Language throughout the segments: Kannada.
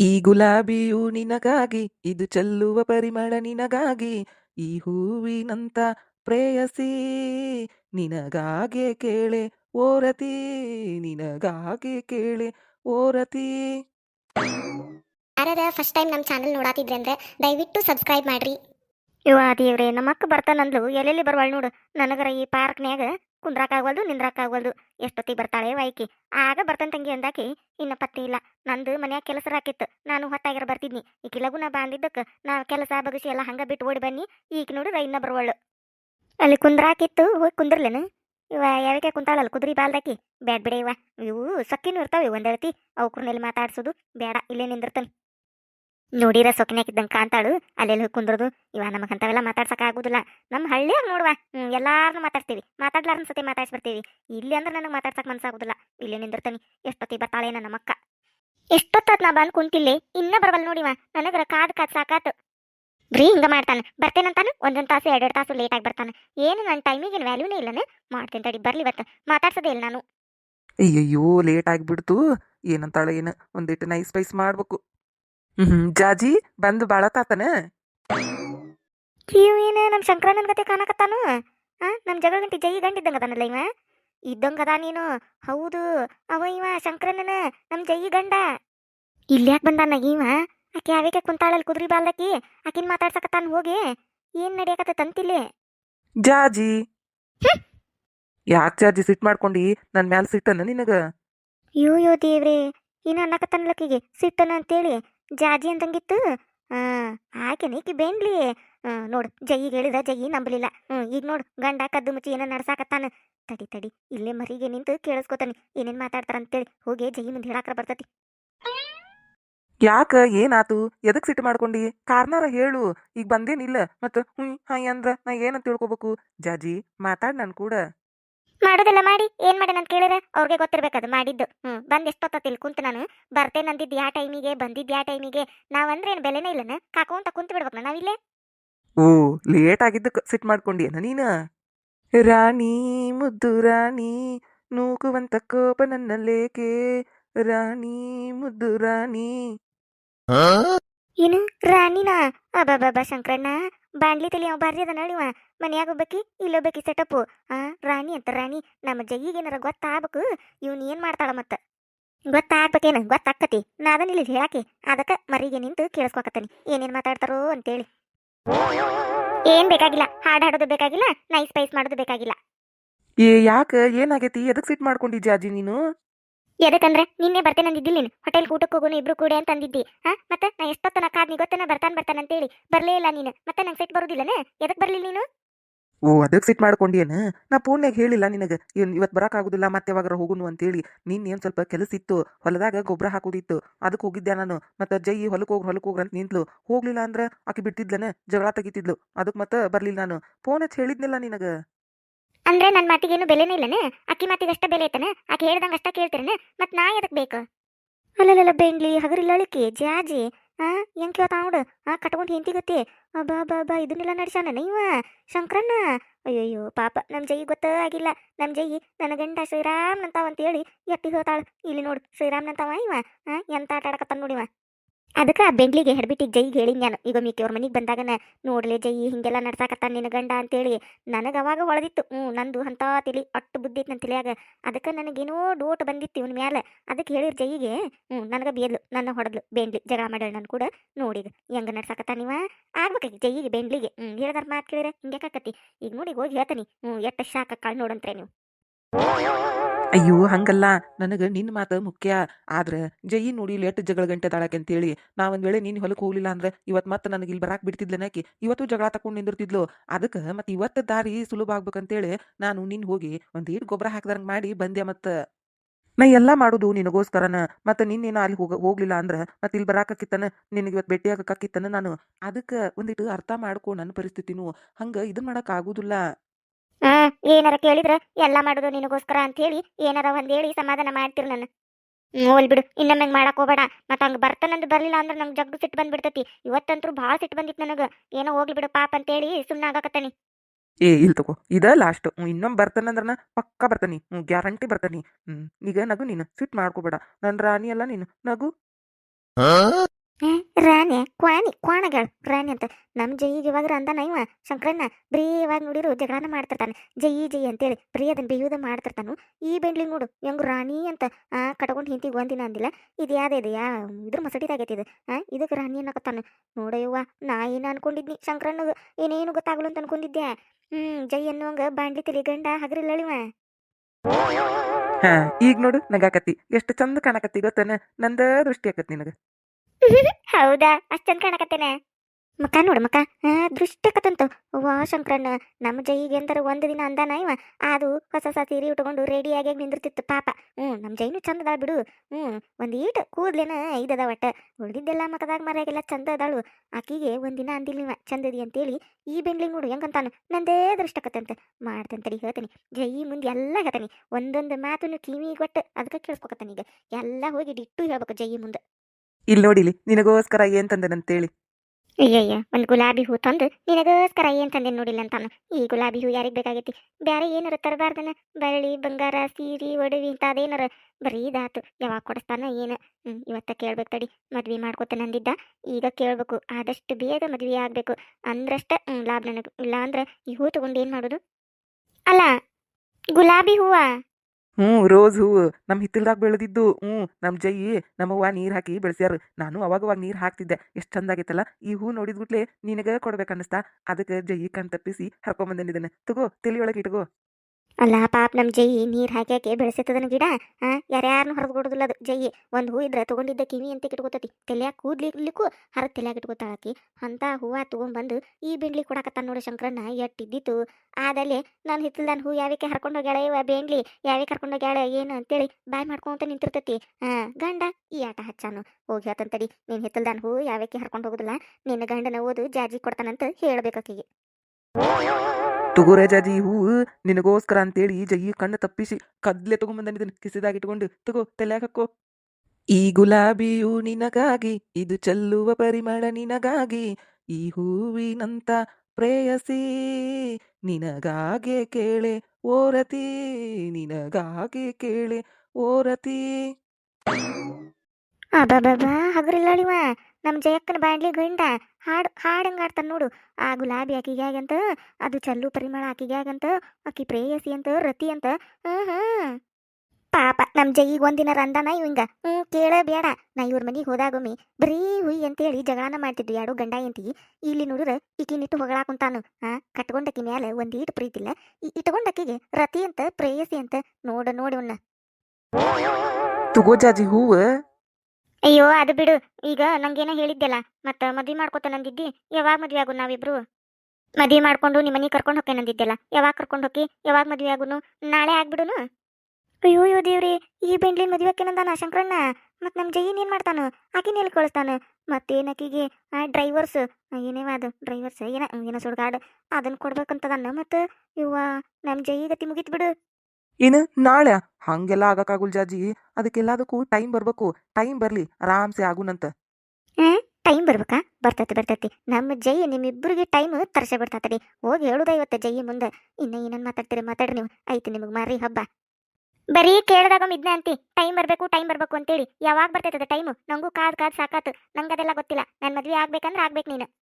ಈ ಗುಲಾಬಿಯು ನಿನಗಾಗಿ ಇದು ಚೆಲ್ಲುವ ಪರಿಮಳ ನಿನಗಾಗಿ ಈ ಹೂವಿನಂತ ಪ್ರೇಯಸಿ ನಿನಗಾಗೆ ಕೇಳೆ ಓರತಿ ನಿನಗಾಗೆ ಕೇಳೆ ಓರತಿ. ಯಾರದ ಫಸ್ಟ್ ಟೈಮ್ ನಮ್ಮ ಚಾನಲ್ ನೋಡಾತಿದ್ರೆ ಅಂದ್ರೆ ದಯವಿಟ್ಟು ಸಬ್ಸ್ಕ್ರೈಬ್ ಮಾಡ್ರಿ. ಇವ ದೇವ್ರೆ ನಮ್ಮ ಅಕ್ಕ ಬರ್ತಾನಂದ್ಲು ಎಲ್ಲೆಲ್ಲಿ ಬರ್ವಾಳ್ ನೋಡು ನನಗರ ಈ ಪಾರ್ಕ್ನ್ಯಾಗ ಕುಂದ್ರಾಕಾಗವಲ್ದು, ನಿಂದ್ರಾಕಾಗವಲ್ದು. ಎಷ್ಟೊತ್ತಿಗೆ ಬರ್ತಾಳೆ ವೈಕಿ? ಆಗ ಬರ್ತನ್ ತಂಗಿ ಅಂದಾಕಿ, ಇನ್ನ ಪತ್ತೆ ಇಲ್ಲ. ನಂದು ಮನ್ಯಾಗ ಕೆಲಸ ರಾಕಿತ್ತು. ನಾನು ಹೊತ್ತಾಗಿರ ಬರ್ತಿದ್ನಿ. ಈಕಿ ಲಗುನ ಬಾಂದಿದ್ದಕ್ಕೆ ನಾ ಕೆಲಸ, ಬಗಸಿ ಎಲ್ಲ ಹಂಗ ಬಿಟ್ಟು ಓಡಿ ಬನ್ನಿ. ಈಗ ನೋಡಿದ್ರೆ ಇನ್ನ ಬರುವಳು ಅಲ್ಲಿ ಕುಂದ್ರಾಕಿತ್ತು, ಹೋಗಿ ಕುಂದ್ರಲೇನು ಇವ ಯಾವಕ್ಕೆ ಕುಂತಾಳಲ್ಲ ಕುದುರಿ ಬಾಲ್ದಾಕಿ ಬ್ಯಾಡ್ ಬಿಡ ಇವ. ಇವು ಸೊಕ್ಕಿನೂ ಇರ್ತಾವೆ ಒಂದೇಳ್ತಿ. ಅವ್ಕರ್ನಲ್ಲಿ ಮಾತಾಡ್ಸೋದು ಬೇಡ. ಇಲ್ಲೇ ನಿಂದಿರ್ತಾನೆ. ನೋಡಿರ ಸೊಕ್ಕಿನಾಕಿದ್ದಂಗೆ ಕಾಂತಾಳು, ಅಲ್ಲೆಲ್ಲಿ ಕುಂದ್ರದು? ಇವ ನಮಗೆ ಅಂಥವೆಲ್ಲ ಮಾತಾಡ್ಸಕ್ಕೆ ಆಗುದಿಲ್ಲ ನಮ್ಮ ಹಳ್ಳಿಯಾಗ ನೋಡುವ ಎಲ್ಲಾರನ್ನೂ ಮಾತಾಡ್ತೀವಿ. ಮಾತಾಡ್ಲಾರ್ನ ಸತಿ ಮಾತಾಡ್ಸ್ಬಿಡ್ತೀವಿ. ಇಲ್ಲಿ ಅಂದ್ರೆ ನನಗೆ ಮಾತಾಡ್ಸಕ್ಕೆ ಮನಸ್ಸಾಗೋದಿಲ್ಲ ಇಲ್ಲಿ ನಿಂದಿರ್ತಾನೆ. ಎಷ್ಟೊತ್ತಿ ಬರ್ತಾಳೆ ನನ್ನ ಮಕ್ಕ. ಎಷ್ಟೊತ್ತಾತ್ ನಾ ಬಂದು ಕುಂತಿಲ್ಲಿ, ಇನ್ನ ಬರವಲ್ಲ ನೋಡಿವ ನನಗರ ಕಾದ್ ಕಾದ್ ಸಾಕಾತು. ಬ್ರೀ, ಹಿಂಗ ಮಾಡ್ತಾನೆ. ಬರ್ತೇನಂತಾನು? ಒಂದೊಂದು ತಾಸು, ಎರಡೆರಡು ತಾಸು ಲೇಟ್ ಆಗಿ ಬರ್ತಾನೆ. ಏನು ನನ್ನ ಟೈಮಿಗೆ ಏನು ವ್ಯಾಲ್ಯೂನೇ ಇಲ್ಲನೆ? ಮಾಡ್ತೇನೆ ತಡಿ, ಬರ್ಲಿ ಬತ್ತ ಮಾತಾಡ್ಸೋದೇ ಇಲ್ಲ ನಾನು. ಅಯ್ಯಯ್ಯೋ ಲೇಟ್ ಆಗಿಬಿಡ್ತು ಏನಂತಾಳೆ ಏನು ಒಂದಿಟ್ಟು ನೈಸ್ ಪೈಸ್ ಮಾಡ್ಬೇಕು. ಹ್ಮ್ ಜಾಜಿ ಬಂದು ಬಾಳತಾತನ ತಾತನ? ಏನ ನಮ್ಮ ಶಂಕರಣ್ಣನ ಗತೆ ಕಾಣಕತ್ತಾನು? ಆ ನಮ್ಮ ಜಗಳ ಗಂಟಿ ಜೈ ಗಂಟ ಇದ್ದಂಗ ಅದಾನಲ್ಲ ಇವ? ಇದ್ದಂಗ ಅದ ನೀನು? ಹೌದು ಅವ ಇವ ಶಂಕರಣ್ಣನ ನಮ್ಮ ಜೈ ಗಂಡ. ಇಲ್ಯಾಕ್ ಬಂದಾನ ಇವ? ಆಕೆ ಅವೇಕೆ ಕುಂತಾಳಲ್ ಕುದುರಿ ಬಾಲ್ದಕಿ? ಆಕಿನ್ ಮಾತಾಡ್ಸಕತ್ತಾನ ಹೋಗಿ? ಏನ್ ನಡಿಯಕತ್ತ ತಂತಿಲ್ಲಿ ಜಾಜಿ. ಯಾಕೆ ಜಾಜಿ ಸಿಟ್ ಮಾಡ್ಕೊಂಡಿ? ನನ್ನ ಮ್ಯಾಲ ಸಿಟ್ಟನ ನಿನಗ? ಯೋ ಯೋ ದೇವ್ರೆ ಇನ್ನ ಅನ್ನಕತ್ತಾನಲಕ್ಕಿಗೆ ಸಿಟ್ಟನ ಅಂತೇಳಿ? ಜಾಜಿ ಅಂತಂಗಿತ್ತು ಆ, ಆಕೆನ ಈಕಿ ಬೇನ್ಲಿ ನೋಡು, ಜೈಗೆ ಹೇಳಿದ ಜೈ ನಂಬಲಿಲ್ಲ. ಹ್ಞೂ, ಈಗ ನೋಡು, ಗಂಡ ಕದ್ದು ಮುಚ್ಚಿ ಏನೋ ನಡ್ಸಾಕತ್ತಾನ. ತಡಿ ತಡಿ, ಇಲ್ಲೇ ಮರಿಗೆ ನಿಂತು ಕೇಳಿಸ್ಕೊತಾನೆ. ಏನೇನ್ ಮಾತಾಡ್ತಾರ ಅಂತೇಳಿ ಹೋಗಿ ಜೈ ಮುಂದೆ ಹೇಳಾಕ್ರ ಬರ್ತತಿ. ಯಾಕ, ಏನಾತು? ಎದಕ್ ಸಿಟ್ಟು ಮಾಡ್ಕೊಂಡಿ? ಕಾರ್ನಾರ ಹೇಳು. ಈಗ ಬಂದೇನಿಲ್ಲ. ಮತ್ತ ಹ್ಮ್ ಹಾಯ್ ಅಂದ್ರ ನಾ ಏನಂತ ತಿಳ್ಕೊಬೇಕು? ಜಾಜಿ, ಮಾತಾಡ್ ನನ್ ಕೂಡ. ಮಾಡೋದೆಲ್ಲ ಮಾಡಿ. ಏನ್ ಮಾಡಿ ಅಂತ ಕೇಳಿದ್ರೆ ಅವ್ರಿಗೆ ಗೊತ್ತಿರ್ಬೇಕದು ಮಾಡಿದ್ದು. ಹ್ಞೂ ಬಂದ್ ಎಷ್ಟೊತ್ತಿಲ್ ಕುಂತ ನಾನು. ಬರ್ತೇನೆ ಅಂದಿದ್ದು ಯಾ ಟೈಮಿಗೆ ಬಂದಿದ್ದು ಯಾ ಟೈಮಿಗೆ ನಾವಂದ್ರೆ ಏನು ಬೆಲೆನೇ ಇಲ್ಲನ? ಕಾಕೊಂತ ಕುಂತು ಬಿಡ್ಬೇಕು ನಾವಿಲ್ಲೇ? ಓ ಲೇಟ್ ಆಗಿದ್ದಕ್ಕೆ ಸಿಟ್ ಮಾಡ್ಕೊಂಡಿಯೇನ ನೀನ? ರಾಣಿ ಮುದ್ದು ರಾಣಿ ನೂಕುವಂತ ಕೋಪ ನನ್ನ ನನ್ನಲ್ಲೇಕೆ? ರಾಣಿ ಮುದ್ದು ರಾಣಿ. ಏನು? ರಾಣಿನಾ? ಅಬ್ಬಬ್ಬಬ್ಬ ಶಂಕರಣ್ಣ. ಬಾಂಡ್ಲಿ ತಲಿ ಅವ ಬಾರಿ ಅದ ನಳಿವ ಮನ್ಯಾಗ ಒಬ್ಬಕಿ ಬೇಕಿ ಸೆಟಪ್ಪು ಆ ರಾಣಿ ಅಂತ ರಾಣಿ ನಮ್ಮ ಜಗ್ಗಿಗೇನಾರ ಗೊತ್ತಾಗ್ಬೇಕು ಇವ್ನು ಏನ್ ಮಾಡ್ತಾಳ ಮತ್ತ? ಗೊತ್ತಾಗ್ಬೇಕೇನ? ಗೊತ್ತಾಕತಿ ನಾ ಅದನ್ನ ಇಲ್ಲಿ ಹೇಳಾಕಿ ಅದಕ್ಕ ಮರಿಗೆ ನಿಂತು ಕೇಳಿಸ್ಕೊಕತ್ತೀನಿ. ಏನೇನ್ ಮಾತಾಡ್ತಾರೋ ಅಂತೇಳಿ. ಏನ್ ಬೇಕಾಗಿಲ್ಲ. ಹಾಡ್ ಹಾಡೋದು ಬೇಕಾಗಿಲ್ಲ ನೈಸ್ ಪೈಸ್ ಮಾಡೋದು ಬೇಕಾಗಿಲ್ಲ. ಏ ಯಾಕ? ಏನಾಗೈತಿ? ಎದಕ್ ಸಿಟ್ ಮಾಡ್ಕೊಂಡಿ ಜಾಜಿ ನೀನು? ಎದಕ್ಕಂದ್ರೆ ನಿನ್ನೆ ಬರ್ತೇನೆ ಅಂದಿದ್ದಿಲ್ಲ ನೀನು ಹೋಟೆಲ್ ಊಟಕ್ಕೆ ಹೋಗೋನು ಇಬ್ರು ಕೂಡ ಅಂತ ಅಂದಿದ್ದಿ. ಹಾ ಮತ್ತೆ ನಾ ಎಷ್ಟೊತ್ತನ ಕಾದ್ ನೀ ಗೊತ್ತನ? ಬರ್ತಾನ ಬರ್ತಾನ ಅಂತೇಳಿ ಬರ್ಲೇ ಇಲ್ಲ ನೀನು. ಮತ್ತೆ ನಂಗೆ ಸೆಟ್ ಬರೋದಿಲ್ಲನೇ? ಎದಕ್ ಬರ್ಲಿಲ್ಲ ನೀನು? ಓ ಅದಕ್ಕೆ ಸಿಟ್ ಮಾಡ್ಕೊಂಡಿಯೇನ ನಾ ಫೋನ್ಯಾಗ ಹೇಳಿಲ್ಲ ನಿನಗೆ. ಏನು ಇವತ್ತು ಬರೋಕ್ಕಾಗೋದಿಲ್ಲ ಮತ್ತೆ ಯಾವಾಗಾರ ಹೋಗುನು ಅಂತೇಳಿ. ನೀನ್ ಏನ್ ಸ್ವಲ್ಪ ಕೆಲಸ ಇತ್ತು ಹೊಲದಾಗ ಗೊಬ್ಬರ ಹಾಕೋದಿತ್ತು. ಅದಕ್ಕೆ ಹೋಗಿದ್ದೆ ನಾನು. ಮತ್ತೆ ಜೈ ಹೊಲಕ್ಕೆ ಹೋಗ್ರು ಹೊಲಕ್ಕೆ ಹೋಗ್ರು ಅಂತ ನಿಂತ್ಲು. ಹೋಗ್ಲಿಲ್ಲ ಅಂದ್ರೆ ಆಕೆ ಬಿಟ್ಟಿದ್ಲನ ಜಗಳ ತೆಗಿತಿದ್ಲು. ಅದಕ್ಕೆ ಮತ್ತೆ ಬರಲಿಲ್ಲ ನಾನು. ಫೋನ್ ಹಚ್ಚಿ ಹೇಳಿದ್ನಿಲ್ಲ ನಿನಗ? ಅಂದ್ರೆ ನನ್ನ ಮಾತಿಗೇನು ಬೆಲೆನೇ ಇಲ್ಲನೆ? ಅಕ್ಕಿ ಮಾತಿಗೆ ಅಷ್ಟ ಬೆಲೆ ಐತನ? ಆಕೆ ಹೇಳ್ದಂಗೆ ಅಷ್ಟ ಕೇಳ್ತಿರನೆ? ಮತ್ತೆ ನಾ ಅದಕ್ಕೆ ಬೇಕು? ಅಲ್ಲಲ್ಲ ಬೆಂಗ್ಲಿ ಹಗರಿಲ್ಲಳಿಕೆ ಜಾಜಿ. ಆ ಹೆಂಗ್ ಕೇಳ್ತಾ ನೋಡು. ಆ, ಕಟ್ಕೊಂಡು ಹೆಂತಿ ಗೊತ್ತಿ ಅಬ್ಬಾ ಬಾ ಬಾ ಇದನ್ನೆಲ್ಲ ನಡ್ಸ್ಯಾನ ಇವ? ಶಂಕರಣ್ಣ ಅಯ್ಯಯ್ಯೋ, ಪಾಪ. ನಮ್ಮ ಜೈ ಗೊತ್ತಾಗಿಲ್ಲ ನಮ್ಮ ಜೈ ನನ್ನ ಗಂಡ ಶ್ರೀರಾಮ್ ಅಂತಾವ ಅಂತ ಹೇಳಿ ಎಟ್ಟಿ ಹೋತಾಳ ಇಲ್ಲಿ ನೋಡು ಶ್ರೀರಾಮ್ ನಂತಾವ ಇವ ಎಂತ ಆಟ ಆಡಕತ್ತ ನೋಡಿವ ಅದಕ್ಕೆ ಆ ಬೆಂಗ್ಳಿಗೆ ಹೆಡ್ಬಿಟ್ಟಿಗೆ ಜೈಗೆ ಹೇಳಿ ನಾನು ಈಗ ಅವ್ರ ಮನೆಗೆ ಬಂದಾಗನ ನೋಡ್ಲೆ ಜೈ ಹಿಂಗೆಲ್ಲ ನಡ್ಸಾಕತ್ತ ನಿನ್ನ ಗಂಡ ಅಂತೇಳಿ. ನನಗೆ ಅವಾಗ ಒಳದಿತ್ತು. ಹ್ಞೂ ನಂದು ಅಂತ ತಿಳಿ ಅಟ್ಟು ಬುದ್ಧಿ ನನ್ನ ತಿಳಿಯಾಗ. ಅದಕ್ಕೆ ನನಗೇನೋ ಡೋಟ್ ಬಂದಿತ್ತು ಇವನ ಮ್ಯಾಲೆ. ಅದಕ್ಕೆ ಹೇಳಿರ್ ಜೈಗೆ ಹ್ಞೂ ನನಗೆ ಬೇದ್ಲು, ನನ್ನ ಹೊಡೆದ್ಲು, ಬೆಂಗ್ಳಿ ಜಗಳ ಮಾಡ್ಯಾಳ ನಾನು ಕೂಡ ನೋಡಿ ಹೆಂಗೆ ನಡ್ಸಾಕತ್ತ ನೀವ ಆಗ್ಬೇಕಾಗಿ ಜೈಗೆ, ಬೆಂಗ್ಳಿಗೆ. ಹ್ಞೂ ಹೇಳ್ದಾರ ಮಾತು ಕೇಳಿದ್ರೆ ಹಿಂಗೆ ಈಗ ನೋಡಿ ಹೋಗಿ ಹೇಳ್ತೀನಿ. ಹ್ಞೂ ಎಷ್ಟು ಶಾಖ ಕಾಳು ನೋಡಂತ್ರೆ ನೀವು? ಅಯ್ಯೋ ಹಂಗಲ್ಲ. ನನಗೆ ನಿನ್ನ ಮಾತು ಮುಖ್ಯ. ಆದ್ರೆ ಜೈ ನೋಡಿ ಲೇಟ್ ಜಗಳ ಗಂಟೆ ದಾಳಕ್ಕೆ ಅಂತೇಳಿ. ನಾ ಒಂದು ವೇಳೆ ನೀನು ಹೊಲಕ್ಕೆ ಹೋಗ್ಲಿಲ್ಲ ಅಂದ್ರೆ ಇವತ್ತು ಮತ್ತೆ ನನಗೆ ಇಲ್ಲಿ ಬರಾಕ್ ಬಿಡ್ತಿದ್ಲನಾಕಿ ಇವತ್ತು ಜಗಳ ತಕೊಂಡು ನಿಂದಿರ್ತಿದ್ಲು. ಅದಕ್ಕೆ ಮತ್ತೆ ಇವತ್ತು ದಾರಿ ಸುಲಭ ಆಗ್ಬೇಕಂತೇಳಿ ನಾನು ನಿನ್ನ ಹೋಗಿ ಒಂದ್ ಈಟ್ ಗೊಬ್ಬರ ಹಾಕ್ದಂಗೆ ಮಾಡಿ ಬಂದೆ ಮತ್ತೆ. ನಾ ಎಲ್ಲ ಮಾಡೋದು ನಿನಗೋಸ್ಕರನ. ಮತ್ತೆ ನಿನ್ನೇನು ಅಲ್ಲಿ ಹೋಗ ಹೋಗ್ಲಿಲ್ಲ ಅಂದ್ರೆ ಮತ್ತೆ ಇಲ್ಲಿ ಬರಾಕಿತ್ತನ ನಿನಗೆ ಇವತ್ತು ಭೇಟಿ ಆಗಕ್ಕಿತ್ತನ ನಾನು? ಅದಕ್ಕೆ ಒಂದಿಟ್ಟು ಅರ್ಥ ಮಾಡ್ಕೊ ನನ್ನ ಪರಿಸ್ಥಿತಿನೂ. ಹಂಗ ಇದನ್ನ ಮಾಡಕ್ ಆಗುದಿಲ್ಲ. ಹಾ ಏನಾರ ಕೇಳಿದ್ರ ಎಲ್ಲ ಮಾಡೋದು ನಿನಗೋಸ್ಕರ ಅಂತ ಹೇಳಿ ಏನಾರ ಒಂದ್ ಹೇಳಿ ಸಮಾಧಾನ ಮಾಡ್ತಿರ್ ನಾನು ಹೋಲ್ ಬಿಡು ಇನ್ನೊಮ್ಮೆ ಹಂಗ್ ಮಾಡಕ್ ಹೋಗ್ಬೇಡ. ಮತ್ತ ಹಂಗ ಬರ್ತಾನಂದ್ ಬರ್ಲಿಲ್ಲ ಅಂದ್ರೆ ನಮ್ ಜಗ್ಗು ಸಿಟ್ಟು ಬಂದ್ಬಿಡ್ತತಿ. ಇವತ್ತಂತೂ ಭಾಳ ಸಿಟ್ಟು ಬಂದಿತ್ತು ನನಗೆ. ಏನೋ ಹೋಗ್ಲಿ ಬಿಡು ಪಾಪ ಅಂತೇಳಿ ಸುಮ್ಮನೆ ಆಗಕತ್ತಾನಿ. ಏ ಇಲ್ ತಗೋ ಇದ ಲಾಸ್ಟ್ ಇನ್ನೊಮ್ಮೆ ಬರ್ತಾನಂದ್ರನ ಪಕ್ಕ ಬರ್ತಾನಿ. ಹ್ಞೂ ಗ್ಯಾರಂಟಿ ಬರ್ತಾನಿ. ಹ್ಮ್ ಈಗ ನಗು ನೀನು ಸಿಟ್ ಮಾಡ್ಕೋಬೇಡ. ನನ್ನ ರಾಣಿ ಅಲ್ಲ ನೀನು ನಗು. ಕ್ವಾನಿ ಕ್ವಾಣಗಳು. ರಾಣಿ ಅಂತ. ನಮ್ಮ ಜೈಗೆ ಇವಾಗ ಅಂದಾನ ಇವ. ಶಂಕರಣ್ಣ ಬರೀ ಇವಾಗ ನೋಡಿರು, ಜಗಳನ ಮಾಡ್ತಿರ್ತಾನೆ. ಜೈ ಜೈ ಅಂತೇಳಿ ಬರೀ ಅದನ್ನ ಬೇಯುದ ಮಾಡ್ತಿರ್ತಾನು. ಈ ಬೆಂಡ್ಲಿ ನೋಡು, ಹೆಂಗ್ ರಾಣಿ ಅಂತ, ಆ ಕಟ್ಕೊಂಡು ಹಿಂತಿಗೆ ಒಂದಿನ ಅಂದಿಲ್ಲ. ಇದು ಯಾವ್ದು ಇದು? ಯಾ, ಇದ್ರ ಮಸಡಿದಾಗೈತಿ ಇದು. ಆ ಇದಕ್ಕೆ ರಾಣಿ ಅನ್ನಕತ್ತಾನು. ನೋಡಯ್ಯವ್ವ, ನಾ ಏನು ಅನ್ಕೊಂಡಿದ್ನಿ? ಶಂಕರಣ್ಣ ಏನೇನು ಗೊತ್ತಾಗಲ್ಲ ಅಂತ ಅನ್ಕೊಂಡಿದ್ದೆ ಹ್ಮ್, ಜೈ ಅನ್ನೋಂಗ ಬಾಂಡ್ಲಿ ತಲಿ ಗಂಡ ಹಗರಿಲ್ಲಳಿವ ಹಾ, ಈಗ ನೋಡು, ನಗಾಕತ್ತಿ. ಎಷ್ಟು ಚಂದ ಕಾಣಕತ್ತಿ ಗೊತ್ತನ? ನಂದ ದೃಷ್ಟಿ ಆಕತ್ ನಿನಗ. ಹೌದಾ? ಅಷ್ಟ್ ಚಂದ ಕಾಣಕತ್ತೇನೆ. ಮಕ್ಕ, ನೋಡು ಮಕ್ಕ. ಹಾ ದೃಷ್ಟಿ ಆಕತ್ತಂತ ವಾ, ಶಂಕರಣ್ಣ. ನಮ್ಮ ಜೈಗೆ ಎಂದರ ಒಂದು ದಿನ ಅಂದಾನ ಇವ. ಅದು ಹೊಸ ಹೊಸ ಸೀರೆ ಉಟ್ಕೊಂಡು ರೆಡಿಯಾಗಿ ನಿಂದಿರ್ತಿತ್ತು ಪಾಪ. ಹ್ಞೂ ನಮ್ಮ ಜೈನು ಚಂದ ಅದಾಳ ಬಿಡು. ಹ್ಞೂ ಒಂದು ಈಟ್ ಕೂದ್ಲೇನ ಐದದ ಒಟ್ಟ ಉಳಿದಿದ್ದೆಲ್ಲ ಮಕದಾಗ ಮರ್ಯಾಗೆಲ್ಲ ಚಂದ ಅದಾಳು. ಆಕಿಗೆ ಒಂದಿನ ಅಂದಿಲ್ಲ ಚಂದದಿ ಅಂತೇಳಿ ಈ ಬೆಂಡ್ಲಿ ನೋಡು ಹೆಂಗಂತಾನು. ನಂದೇ ದೃಷ್ಟ ಕತ್ತಂತ ತಡಿ ಹೇಳ್ತೀನಿ. ಜೈ ಮುಂದೆ ಎಲ್ಲ ಹೇಳ್ತಾನೆ. ಒಂದೊಂದು ಮಾತನ್ನು ಕಿವಿ ಕೊಟ್ಟು ಅದಕ್ಕೆ ಕೇಳಿಸ್ಕೊಕತ್ತಾನೀಗ ಎಲ್ಲ ಹೋಗಿ ಡಿಟ್ಟು ಹೇಳ್ಬೇಕು ಜೈ ಮುಂದೆ. ಇಲ್ಲಿ ನೋಡಿಲಿ, ನಿನಗೋಸ್ಕರ ಏನ್ ಹೇಳಿ ಅಯ್ಯಯ್ಯ, ಒಂದು ಗುಲಾಬಿ ಹೂ ತಂದು ನಿನಗೋಸ್ಕರ ಏನು ತಂದೆ ನೋಡಿಲ್ಲ ಅಂತಾನು. ಈ ಗುಲಾಬಿ ಹೂ ಯಾರಿಗೆ ಬೇಕಾಗೈತಿ? ಬ್ಯಾರೆ ಏನಾರ ತರಬಾರ್ದನ? ಬಳ್ಳಿ, ಬಂಗಾರ, ಸೀರೆ, ಒಡವಿ ಅಂತ ಅದೇನಾರ ಬರೀ ಇದಾತು. ಯಾವಾಗ ಕೊಡಿಸ್ತಾನ ಏನು. ಹ್ಮ್, ಇವತ್ತ ಕೇಳ್ಬೇಕು ತಡಿ. ಮದ್ವೆ ಮಾಡ್ಕೊತ ಅಂದಿದ್ದ ಈಗ ಕೇಳ್ಬೇಕು. ಆದಷ್ಟು ಬೇಗ ಮದ್ವೆ ಆಗಬೇಕು. ಅಂದ್ರಷ್ಟ ಲಾಭ ನನಗೆ. ಇಲ್ಲ ಅಂದ್ರೆ ಈ ಹೂ ತಗೊಂಡು ಏನ್ ಮಾಡೋದು? ಅಲ್ಲ, ಗುಲಾಬಿ ಹೂವ? ಹ್ಞೂ, ರೋಸ್ ಹೂವು ನಮ್ಮ ಹಿತ್ತಲ್ದಾಗ ಬೆಳೆದಿದ್ದು. ಹ್ಞೂ ನಮ್ಮ ಜೈ ನಮ್ಮವ್ವ ನೀರ್ ಹಾಕಿ ಬೆಳೆಸ್ಯಾರ. ನಾನು ಅವಾಗವಾಗ ನೀರು ಹಾಕ್ತಿದ್ದೆ. ಎಷ್ಟು ಚಂದ ಆಗೈತಲ್ಲ. ಈ ಹೂ ನೋಡಿದ್ಗುಟ್ಲೆ ನಿನಗ ಕೊಡ್ಬೇಕನ್ನಿಸ್ತಾ ಅದಕ್ಕೆ ಜೈ ಕಣ್ ತಪ್ಪಿಸಿ ಹರ್ಕೊಂಡ್ ಇದನ್ನ. ತಗೋ, ತಲೆಯೊಳಗೆ ಇಟ್ಕೋ. ಅಲ್ಲ, ಪಾಪ ನಮ್ಮ ಜೈ, ನೀರು ಹಾಕ್ಯಾಕೆ ಬೆಳೆಸಿರ್ತದನ ಗಿಡ? ಹಾಂ ಯಾರ್ಯಾರನ್ನು ಹರಿದು ಅದು. ಜೈ, ಒಂದು ಹೂ ಇದ್ರೆ ತೊಗೊಂಡಿದ್ದ ಕಿವಿ ಅಂತ ಇಟ್ಕೋತತಿ ತಲೆಯಾಗ ಕೂದ್ಲಿಕ್ಲಿಕ್ಕೂ ಹರ ತಲೆಯಾಗ ಇಟ್ಕೋತಾಳಕಿ ಅಂತ ಹೂವ ತೊಗೊಂಬಂದು ಈ ಬೆಂಡ್ಲಿ ಕೊಡಕತ್ತಾನ ನೋಡಿ ಶಂಕರನ್ನ ಎಟ್ಟಿದ್ದಿತ್ತು. ಆದಲೆ ನಾನು ಹಿತ್ತಲ್ದಾನ ಹೂ ಯಾವಕ್ಕೆ ಹರ್ಕೊಂಡು ಹೋಗ್ಯಾಳ? ಇವ ಬೇಂಡ್ಲಿ ಯಾವಕ್ಕೆ ಹರ್ಕೊಂಡು ಹೋಗ್ಯಾಳ? ಏನು ಅಂತೇಳಿ ಬಾಯ್ ಮಾಡ್ಕೊಂತ ನಿಂತಿರ್ತತಿ. ಹಾಂ ಗಂಡ ಈ ಆಟ ಹಚ್ಚಾನು. ಹೋಗಿ ಹೇಳ್ತಂತಡಿ ನೀನು ಹಿತ್ತಲ್ದಾನ ಹೂ ಯಾವಕ್ಕೆ ಹರ್ಕೊಂಡು ಹೋಗುದಿಲ್ಲ? ನಿನ್ನ ಗಂಡನ ಓದು ಜಾಜಿ ಕೊಡ್ತಾನಂತ ಹೇಳ್ಬೇಕಾಕಿಗೆ ತಗೋರೆ ಜಾಜಿ ಹೂವು ನಿನಗೋಸ್ಕರ ಅಂತೇಳಿ ಜಯಿ ಕಣ್ಣು ತಪ್ಪಿಸಿ ಕದ್ಲೆ ತಗೊಂಬಂದನಿದನ್ ಕಿಸಿದಾಗ ಇಟ್ಕೊಂಡು ತಗೋ ತಲ್ಯಾಗ ಹಾಕೋ. ಈ ಗುಲಾಬಿಯು ನಿನಗಾಗಿ, ಇದು ಚೆಲ್ಲುವ ಪರಿಮಳ ನಿನಗಾಗಿ, ಈ ಹೂವಿನಂತ ಪ್ರೇಯಸಿ ನಿನಗಾಗೆ ಕೇಳೆ, ಓರತಿ, ನಿನಗಾಗೆ ಕೇಳೆ, ಓರತಿ. ಅಬ್ಬಬ್ಬಾ ಹಗರಿಲ್ಲಳಿವ ನಮ್ಮ ಜಯಕ್ಕನ ಬಾಂಡ್ಲಿ ಗಂಡ ಹಾಡು, ಹಾಡಂಗೆ ಆಡ್ತಾನೆ ನೋಡು. ಆ ಗುಲಾಬಿ ಆಕಿಗ್ಯಾಗಂತ ಅದು ಚಲ್ಲು ಪರಿಮಳ ಆಕಿಗ್ಯಾಗಂತ ಆಕಿ ಪ್ರೇಯಸಿ ಅಂತ, ರತಿ ಅಂತ. ಹ್ಞೂ ಹ್ಞೂ ಪಾಪ ನಮ್ಮ ಜೈಗೆ ಒಂದಿನ ರಂದನ ಇವಂಗ. ಹ್ಞೂ ಕೇಳ ಬೇಡ ನಾ ಇವ್ರ ಮನೆಗೆ ಹೋದಾಗೊಮ್ಮೆ ಬರೀ ಹುಯ್ ಅಂತೇಳಿ ಜಗಳನ ಮಾಡ್ತಿದ್ವಿ ಎರಡು ಗಂಡ ಎಂತಿ ಇಲ್ಲಿ ನೋಡಿದ್ರೆ ಈಕಿನಿಟ್ಟು ನಿಟ್ಟು ಹೊಗಳಾಕುಂತಾನು ಹಾ ಕಟ್ಕೊಂಡಕಿ ಮ್ಯಾಲೆ ಒಂದೀಟ್ ಪ್ರೀತಿಲ್ಲ ಇಟ್ಕೊಂಡಕ್ಕಿಗೆ ರತಿ ಅಂತ, ಪ್ರೇಯಸಿ ಅಂತ, ನೋಡ, ನೋಡಿ ಉನ್ನ ತಗೋ ಜಾಜಿ ಅಯ್ಯೋ, ಅದು ಬಿಡು. ಈಗ ನಂಗೇನೋ ಹೇಳಿದ್ದೆಲ್ಲ. ಮತ್ತ ಮದ್ವಿ ಮಾಡ್ಕೊತ ನಂದಿದ್ದಿ, ಯಾವಾಗ ಮದ್ವೆ ಆಗು ನಾವಿಬ್ರು? ಮದ್ವಿ ಮಾಡ್ಕೊಂಡು ನಿಮ್ಮ ಕರ್ಕೊಂಡು ಹೋಕೆ ನಂದಿದ್ದೆಲ್ಲ. ಯಾವಾಗ ಕರ್ಕೊಂಡು ಹೋಗಿ, ಯಾವಾಗ ಮದ್ವೆ ಆಗುನು? ನಾಳೆ ಆಗ್ಬಿಡುನು? ಅಯ್ಯೋ ಅಯ್ಯೋ ದೇವ್ರಿ, ಈ ಬೆಂಡ್ಲಿ ಮದ್ವೆ ನಂದಾನ ಶಂಕರಣ್ಣ? ಮತ್ ನಮ್ಮ ಜೈನ್ ಏನ್ ಮಾಡ್ತಾನು? ಆಕಿನ ಎಲ್ಲಿ ಕಳಿಸ್ತಾನ? ಮತ್ತೇನ್ ಆಕಿಗೆ? ಡ್ರೈವರ್ಸ್ ಏನೇವ ಅದು ಡ್ರೈವರ್ಸ್ ಏನ, ಏನೋ ಸುಡ್ಗಾಡ್. ಅದನ್ನ ಕೊಡ್ಬೇಕಂತದನ್ನ ಮತ್ತ ಇವ ನಮ್ಮ ಜೈ ಗತಿ ಮುಗಿತ್ ಬಿಡು. ಏನು ನಾಳೆ. ಹಂಗೆಲ್ಲ ಆಗಕ್ಕಾಗುಲ್ ಜಾಜಿ. ಅದಕ್ಕೆಲ್ಲದಕ್ಕೂ ಟೈಮ್ ಬರ್ಬೇಕು. ಟೈಮ್ ಬರ್ಲಿ. ಆರಾಮ್ಸೆ ಆಗುನಂತ. ಟೈಮ್ ಬರ್ಬೇಕಾ? ಬರ್ತೈತಿ ಬರ್ತೈತಿ. ನಮ್ಮ ಜೈ ನಿಮ್ಮಿಬ್ಬರಿಗೆ ಟೈಮ್ ತರ್ಸೆ ಬಿಡ್ತಾತಡಿ. ಹೋಗಿ ಹೇಳುದ ಇವತ್ತು ಜೈ ಮುಂದೆ. ಇನ್ನ ಏನನ್ ಮಾತಾಡ್ತೀರಿ ಮಾತಾಡ್ರಿ ನೀವು. ಐತಿ ನಿಮಗೆ ಮಾರಿ ಹಬ್ಬ. ಬರೀ ಕೇಳಿದಾಗ ಇದನ್ನ ಅಂತಿ. ಟೈಮ್ ಬರ್ಬೇಕು ಟೈಮ್ ಬರ್ಬೇಕು ಅಂತೇಳಿ. ಯಾವಾಗ ಬರ್ತೈತದ ಟೈಮ್? ನಂಗೂ ಕಾದ್ ಕಾದ್ ಸಾಕಾತು. ನಂಗೆ ಅದೆಲ್ಲ ಗೊತ್ತಿಲ್ಲ. ನನ್ನ ಮದ್ವೆ ಆಗ್ಬೇಕಂದ್ರೆ ಆಗ್ಬೇಕು ನೀನು.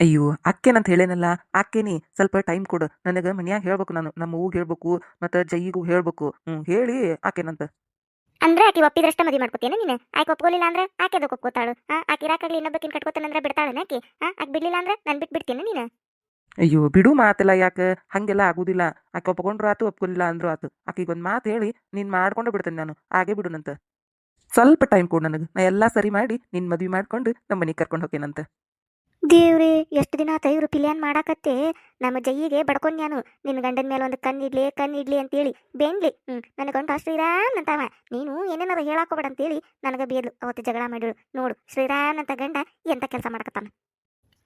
ಅಯ್ಯೋ ಅಕ್ಕೇನಂತ ಹೇಳೇನಲ್ಲ. ಅಕ್ಕೇನಿ ಸ್ವಲ್ಪ ಟೈಮ್ ಕೊಡು. ನನಗೆ ಮನ್ಯಾಗ ಹೇಳ್ಬೇಕು ನಾನು. ನಮ್ಮ ಹೂಗ್ ಹೇಳ್ಬೇಕು ಮತ್ತು ಜೈಗೂ ಹೇಳ್ಬೇಕು. ಹ್ಮ್ ಹೇಳಿ ಆಕೇನಂತ ಅಂದ್ರೆ ಆಕಿ ಒಪ್ಪಿದ್ರಷ್ಟ ಮದಿ ಮಾಡ್ಕೋತೀನಿ ನೀನು? ಆಕೆ ಒಪ್ಕೊಲಿಲ್ಲ ಅಂದ್ರೆ ಆಕೆ ಅದಕ್ಕೆ ಒಪ್ಕೋತಾಳು? ಹಾ ಆಕೆ ಇರಾಕಾಗ್ಲಿ ಇನ್ನೊಬ್ಬಕಿನ ಕಟ್ಕೋತಾನಂದ್ರೆ ಬಿಡ್ತಾಳೆ ಆಕಿ? ಹಾ ಆಕೆ ಬಿಡ್ಲಿಲ್ಲ ಅಂದ್ರೆ ನಾನು ಬಿಟ್ಟು ಬಿಡ್ತೀನಿ ನೀನು? ಅಯ್ಯೋ ಬಿಡು ಮಾತಿಲ್ಲ ಯಾಕೆ? ಹಂಗೆಲ್ಲ ಆಗುದಿಲ್ಲ. ಆಕೆ ಒಪ್ಕೊಂಡ್ರು ಆತು ಒಪ್ಕೊಲಿಲ್ಲ ಅಂದ್ರು ಆತು. ಆಕಿಗೆ ಒಂದು ಮಾತು ಹೇಳಿ ನೀನ್ ಮಾಡ್ಕೊಂಡು ಬಿಡ್ತೇನೆ ನಾನು. ಹಾಗೆ ಬಿಡುನಂತ ಸ್ವಲ್ಪ ಟೈಮ್ ಕೊಡು ನನಗೆ. ನಾ ಎಲ್ಲ ಸರಿ ಮಾಡಿ ನಿನ್ನ ಮದ್ವೆ ಮಾಡ್ಕೊಂಡು ನಮ್ಮ ಮನೆಗೆ ಕರ್ಕೊಂಡು ಹೋಗ್ತೇನಂತ ದೇವ್ರಿ, ಎಷ್ಟು ದಿನ ಆತ ಇವ್ರು ಪಿಲಿಯನ್ ಮಾಡಾಕತ್ತೆ? ನಮ್ಮ ಜೈಗೆ ಬಡ್ಕೊಂಡ್ ನಾನು ನಿನ್ನ ಗಂಡನ ಮೇಲೆ ಒಂದು ಕಣ್ಣಿಡ್ಲಿ ಕಣ್ಣಿಡ್ಲಿ ಅಂತೇಳಿ. ಬೆನ್ಲಿ ಹ್ಞೂ ನನ್ನ ಗಂಡ ಶ್ರೀರಾಮ್ ಅಂತವ ನೀನು ಏನೇನಾರು ಹೇಳಾಕೋಬೇಡ ಅಂತೇಳಿ ನನಗೆ ಬೇದ್ಲು. ಅವತ್ತು ಜಗಳ ಮಾಡಿಳು. ನೋಡು ಶ್ರೀರಾಮ್ ಅಂತ ಗಂಡ ಎಂತ ಕೆಲಸ ಮಾಡಕತ್ತಾನ?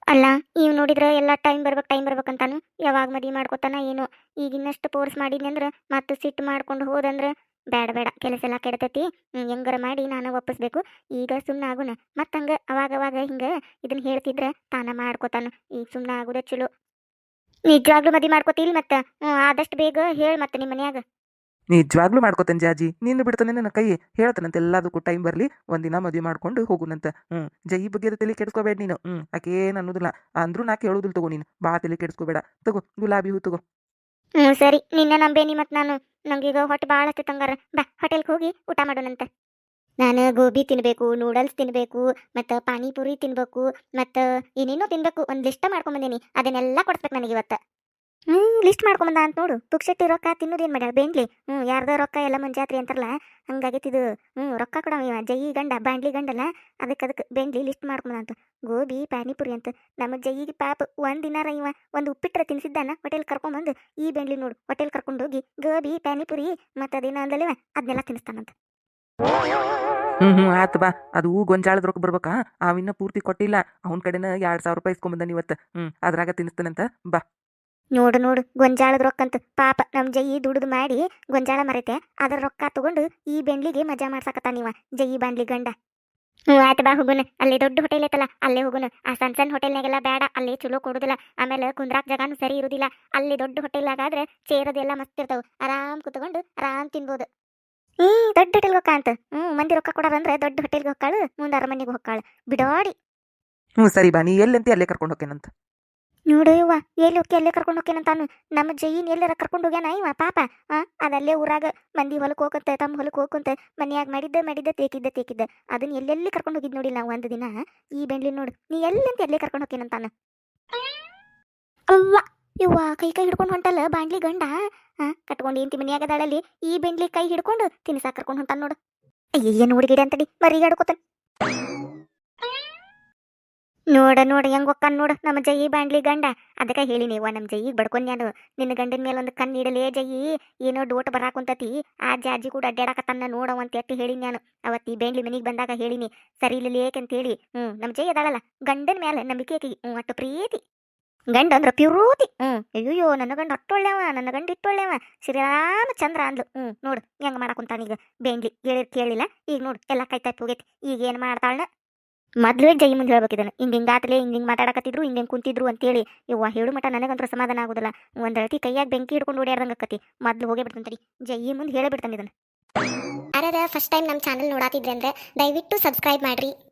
ಅಲ್ಲ ಇವ್ ನೋಡಿದ್ರೆ ಎಲ್ಲ ಟೈಮ್ ಬರ್ಬೇಕು, ಟೈಮ್ ಬರ್ಬೇಕಂತಾನು? ಯಾವಾಗ ಮದುವೆ ಮಾಡ್ಕೊತಾನ, ಏನು? ಈಗ ಇನ್ನಷ್ಟು ಫೋರ್ಸ್ ಮಾಡಿದ್ನಿ ಅಂದ್ರೆ ಮತ್ತೆ ಸಿಟ್ಟು ಮಾಡ್ಕೊಂಡು ಹೋದಂದ್ರೆ ಬೇಡ ಬೇಡ. ಕೆಲಸ ಎಲ್ಲ ಕೆಡತೈತಿ ಹೆಂಗಾರ ಮಾಡಿ ನಾನು ಒಪ್ಪಿಸ್ಬೇಕು. ಈಗ ಸುಮ್ಮನೆ ಆಗುನ. ಮತ್ತೆ ಹಂಗೆ ಅವಾಗ ಅವಾಗ ಹಿಂಗೆ ಇದನ್ನ ಹೇಳ್ತಿದ್ರೆ ತಾನ ಮಾಡ್ಕೋತಾನ. ಈಗ ಸುಮ್ಮನೆ ಆಗುದ ಚಲೋ. ನಿಜವಾಗ್ಲೂ ಮದಿ ಮಾಡ್ಕೋತಿಲ್ ಮತ್ತೆ? ಆದಷ್ಟು ಬೇಗ ಹೇಳಿ ಮತ್ತೆ ನಿಮ್ಮ ಮನ್ಯಾಗ. ನಿಜವಾಗ್ಲೂ ಮಾಡ್ಕೋತನ್ ಜಾಜಿ. ನೀನು ಬಿಡ್ತಾನೆ ನನ್ನ ಕೈ ಹೇಳ್ತಾನಂತೆ ಎಲ್ಲದಕ್ಕೂ ಟೈಮ್ ಬರಲಿ. ಒಂದಿನ ಮದುವೆ ಮಾಡ್ಕೊಂಡು ಹೋಗುನಂತ. ಹ್ಞೂ ಜೈ ಬಗ್ಗೆ ತಲೆ ಕೆಡಿಸ್ಕೋಬೇಡ ನೀನು. ಹ್ಞೂ ಆಕೇನು ಅನ್ನೋದಿಲ್ಲ. ಅಂದ್ರೂ ನಾ ಕೇಳೋದಿಲ್ಲ ತಗೋ ನೀನು. ಬಾ ತಲೆ ಕೆಡಿಸ್ಕೋಬೇಡ. ತಗೋ ಗುಲಾಬಿ ಹೂ ತಗೋ. ಹ್ಞೂ ಸರಿ. ನಿನ್ನ ನಂಬೇನಿ ಮತ್ತು ನಾನು. ನಂಗೀಗ ಹೊಟ್ಟೆ ಭಾಳ ಹತ್ತಿತ್ತಂಗಾರ ಬಾ ಹೋಟೆಲ್ಗೆ ಹೋಗಿ ಊಟ ಮಾಡೋಣಂತ. ನಾನು ಗೋಬಿ ತಿನ್ನಬೇಕು ನೂಡಲ್ಸ್ ತಿನ್ನಬೇಕು ಮತ್ತು ಪಾನಿಪುರಿ ತಿನ್ಬೇಕು, ಮತ್ತು ಏನೇನೋ ತಿನ್ಬೇಕು, ಒಂದು ಲಿಸ್ಟ್ ಮಾಡ್ಕೊಂಬಂದೀನಿ ಅದನ್ನೆಲ್ಲ ಕೊಡ್ಸ್ಬೇಕು ನನಗೆ ಇವತ್ತು. ಹ್ಞೂ ಲಿಸ್ಟ್ ಮಾಡ್ಕೊಂಬಂದ ಅಂತ ನೋಡು. ಪುಕ್ಷೆಟ್ಟಿ ರೊಕ್ಕ ತಿನ್ನೋದೇನು ಮಾಡ್ಯಾಳ? ಬೆಂಡ್ಲಿ. ಹ್ಞೂ ಯಾರ್ದೋ ರೊಕ್ಕ ಎಲ್ಲ ಮುಂಜಾತ್ರಿ ಅಂತಾರಲ್ಲ, ಹಂಗಾಗೈತಿ ಇದು. ಹ್ಞೂ ರೊಕ್ಕ ಇವ. ಜೈ ಗಂಡ ಬಾಂಡ್ಲಿ ಗಂಡಲ್ಲ ಅದಕ್ಕೆ ಅದಕ್ಕೆ ಬೆಂಡ್ಲಿ ಲಿಸ್ಟ್ ಮಾಡ್ಕೊಂಬಂದ ಅಂತ. ಗೋಬಿ, ಪಾನಿಪುರಿ ಅಂತ. ನಮ್ಮ ಜೈಗೆ ಪಾಪ ಒಂದು ದಿನಾರ ಇವ ಒಂದು ಉಪ್ಪಿಟ್ರ ತಿನ್ಸಿದ್ದಾನ ಹೋಟೆಲ್ ಕರ್ಕೊಂಬಂದು ಈ ಬೆಂಡ್ಲಿ ನೋಡು ಹೋಟೆಲ್ ಕರ್ಕೊಂಡು ಹೋಗಿ, ಗೋಬಿ, ಪಾನಿಪುರಿ, ಮತ್ತು ಅದೇನ ಅಂದಲಿವ ಅದನ್ನೆಲ್ಲ ತಿನ್ನಿಸ್ತಾನಂತ ಹ್ಞೂ ಹ್ಞೂ ಬಾ. ಅದು ಗೊಂಜಾಳದ ರೊಕ್ಕ ಬರ್ಬೇಕಾ? ಅವಿನ್ನ ಪೂರ್ತಿ ಕೊಟ್ಟಿಲ್ಲ. ಅವನ ಕಡೆನ ಎರಡು ಸಾವಿರ ರೂಪಾಯಿ ಇಸ್ಕೊಂಬಂದಾನ ಇವತ್ತು. ಹ್ಞೂ ಅದ್ರಾಗ ತಿನ್ನಿಸ್ತಾನಂತ ಬಾ. ನೋಡು ನೋಡು, ಗೊಂಜಾಳದ ರೊಕ್ಕಂತ ಪಾಪ ನಮ್ಮ ಜೈ ದುಡಿದು ಮಾಡಿ ಗೊಂಜಾಳ ಮರೈತೆ. ಅದರ ರೊಕ್ಕ ತಗೊಂಡು ಈ ಬೆಂಡ್ಲಿಗೆ ಮಜಾ ಮಾಡ್ಸಕತ್ತ ನೀವ ಜೈ ಬಾಂಡ್ಲಿ ಗಂಡ. ಹ್ಞೂ, ಆಯ್ತು ಬಾ ಹೋಗುನ. ಅಲ್ಲಿ ದೊಡ್ಡ ಹೋಟೆಲ್ ಐತಲ್ಲ, ಅಲ್ಲೇ ಹೋಗುನು. ಆ ಸಣ್ಣ ಸಣ್ಣ ಹೋಟೆಲ್ನಾಗೆಲ್ಲ ಬೇಡ ಅಲ್ಲಿ ಚಲೋ ಕೊಡುದಿಲ್ಲ. ಆಮೇಲೆ ಕುಂದ್ರಾಕ್ ಜಾಗನೂ ಸರಿ ಇರುದಿಲ್ಲ. ಅಲ್ಲಿ ದೊಡ್ಡ ಹೋಟೆಲ್ನಾಗಾದ್ರೆ ಚೇರದೆಲ್ಲ ಮಸ್ತ್ ಇರ್ತಾವ. ಆರಾಮ್ ಕುತ್ಕೊಂಡು, ಆರಾಮ್ ತಿನ್ಬೋದು. ಹ್ಞೂ, ದೊಡ್ಡ ಹೋಟೆಲ್ಗೆ ಹೋಗ್ಕಾಂತ ಹ್ಞೂ, ಮಂದಿ ರೊಕ್ಕ ಕೊಡೋದಂದ್ರೆ ದೊಡ್ಡ ಹೋಟೆಲ್ಗೆ ಹೋಗ್ಕಾಳು ಮುಂದೆ ಅರಮನೆಗೆ ಹೋಗ್ಕಾಳು ಬಿಡೋಡಿ. ಹ್ಞೂ, ಸರಿ ಬಾ, ನೀ ಎಲ್ಲಂತಿ ಅಲ್ಲೇ ಕರ್ಕೊಂಡು ಹೋಗ್ತೇನಂತ ನೋಡು ಇವ್ವ ಎಲ್ಲಿ ಹೋಗಿ ಅಲ್ಲೇ ಕರ್ಕೊಂಡು ಹೋಗ್ಯಾನಂತಾನು ನಮ್ಮ ಜೈನ್ ಎಲ್ಲಾರ ಕರ್ಕೊಂಡು ಹೋಗ್ಯಾನ ಇವ, ಪಾಪ. ಆ, ಅದಲ್ಲೇ ಊರಾಗ ಮಂದಿ ಹೊಲಕ್ಕೆ ಹೋಗಂತ, ತಮ್ಮ ಹೊಲಕ್ಕೆ ಹೋಗಂತ, ಮನ್ಯಾಗ ಮಾಡಿದ್ದ ಮಾಡಿದ್ದ, ತೇಕಿದ್ದ ತೇಕಿದ್ದ. ಅದನ್ನ ಎಲ್ಲೆಲ್ಲಿ ಕರ್ಕೊಂಡು ಹೋಗಿದ್ ನೋಡಿ ನಾವು ಒಂದು ದಿನ. ಈ ಬೆಂಡ್ಲಿ ನೋಡು, ನೀ ಎಲ್ಲಂತ ಎಲ್ಲೇ ಕರ್ಕೊಂಡು ಹೋಗ್ಯಾನಂತಾನ ಅವ್ವ ಇವ್ವ ಕೈ ಕೈ ಹಿಡ್ಕೊಂಡು ಹೊಂಟಲ್ಲ ಬಾಂಡ್ಲಿ ಗಂಡ? ಆ, ಕಟ್ಕೊಂಡು ಏಂತಿ ಮನ್ಯಾಗ ದಾಳಲ್ಲಿ ಈ ಬೆಂಡ್ಲಿ ಕೈ ಹಿಡ್ಕೊಂಡು ತಿನ್ಸಾಕ ಕರ್ಕೊಂಡು ಹೊಂಟಾನ ನೋಡು. ಅಯ್ಯ ನೋಡಿಗಿಡ ಅಂತಡಿ ಮರಿಗಾಡ್ಕೋತಾನ ನೋಡ ನೋಡ, ಹೆಂಗ್ ಒಕ್ಕನ್ ನೋಡು, ನಮ್ಮ ಜಯಿ ಬಾಂಡ್ಲಿ ಗಂಡ. ಅದಕ್ಕೆ ಹೇಳಿ ನೀವ ನಮ್ಮ ಜಯಿಗೆ ಬಡ್ಕೊಂಡ್ಯಾನು ನಿನ್ನ ಗಂಡಿನ ಮೇಲೆ ಒಂದು ಕಣ್ಣು ಇಡಲೇ ಜಯಿ, ಏನೋ ಡೋಟ್ ಬರಾಕುಂತತಿ ಆ ಜಾಜಿ ಕೂಡ ಅಡ್ಡಾಡಕತ್ತನ್ನ ನೋಡವ ಅಂತ ಎಟ್ಟು ಹೇಳಿ ನಾನು ಅವತ್ತಿ ಬೇಂಡ್ಲಿ ಮನೆಗೆ ಬಂದಾಗ ಹೇಳಿನಿ ಸರಿ ಇಲ್ಲ ಅಂತ ಹೇಳಿ. ಹ್ಞೂ ನಮ್ಮ ಜೈ ಅದಾಳಲ್ಲ, ಗಂಡನ ಮೇಲೆ ನಂಬಿಕೆ ಆಕಿ ಹ್ಞೂ ಅಟ್ಟು ಪ್ರೀತಿ. ಗಂಡ ಅಂದ್ರ ಪ್ಯೂರೂತಿ. ಹ್ಞೂ ಅಯ್ಯೋ ನನ್ನ ಗಂಡ ಅಟ್ಟೊಳ್ಳೆವ, ನನ್ನ ಗಂಡ ಇಟ್ಟೊಳ್ಳೆವ. ಶ್ರೀರಾಮಚಂದ್ರ ಅಂದ್ಲು. ಹ್ಞೂ ನೋಡು, ಹೆಂಗ್ ಮಾಡಕುಂತಾನೀಗ ಬೇಂಡ್ಲಿ ಹೇಳಿರ್ ಕೇಳಿಲ್ಲ, ಈಗ ನೋಡು, ಎಲ್ಲ ಕೈ ತಪ್ಪಿ ಹೋಗೈತಿ. ಈಗ ಏನು ಮಾಡ್ತಾಳ ಮೊದ್ಲು ಜೈ ಮುಂದೆ ಹೇಳ್ಬೇಕಿದನು ಹಿಂಗೆ ಹಿಂಗಾತಲೇ ಹಿಂಗೆ ಹಿಂಗೆ ಮಾತಾಡಕತ್ತಿದ್ರು, ಹಿಂಗೆ ಕುಂತಿದ್ರು ಅಂತೇಳಿ. ಇವ್ವ ಹೇಳು ಮಠ ನನಗಂತೂ ಸಮಾಧಾನ ಆಗೋದಿಲ್ಲ. ಒಂದು ಅಳತಿ ಕೈಯಾಗ ಬೆಂಕಿ ಹಿಡ್ಕೊಂಡು ಓಡ್ಯಾರ್ದಂಗೆ ಆಕತಿ. ಮೊದ್ಲು ಹೋಗೇ ಬಿಡ್ತಂತಡಿ ತಡಿ. ಜೈ ಮುಂದೆ ಹೇಳೇ ಬಿಡ್ತಾನೆ ಇದನ್ನು. ಯಾರ್ಯಾರ ಫಸ್ಟ್ ಟೈಮ್ ನಮ್ಮ ಚಾನಲ್ ನೋಡಾತಿದ್ರೆ ಅಂದ್ರೆ ದಯವಿಟ್ಟು ಸಬ್ಸ್ಕ್ರೈಬ್ ಮಾಡ್ರಿ.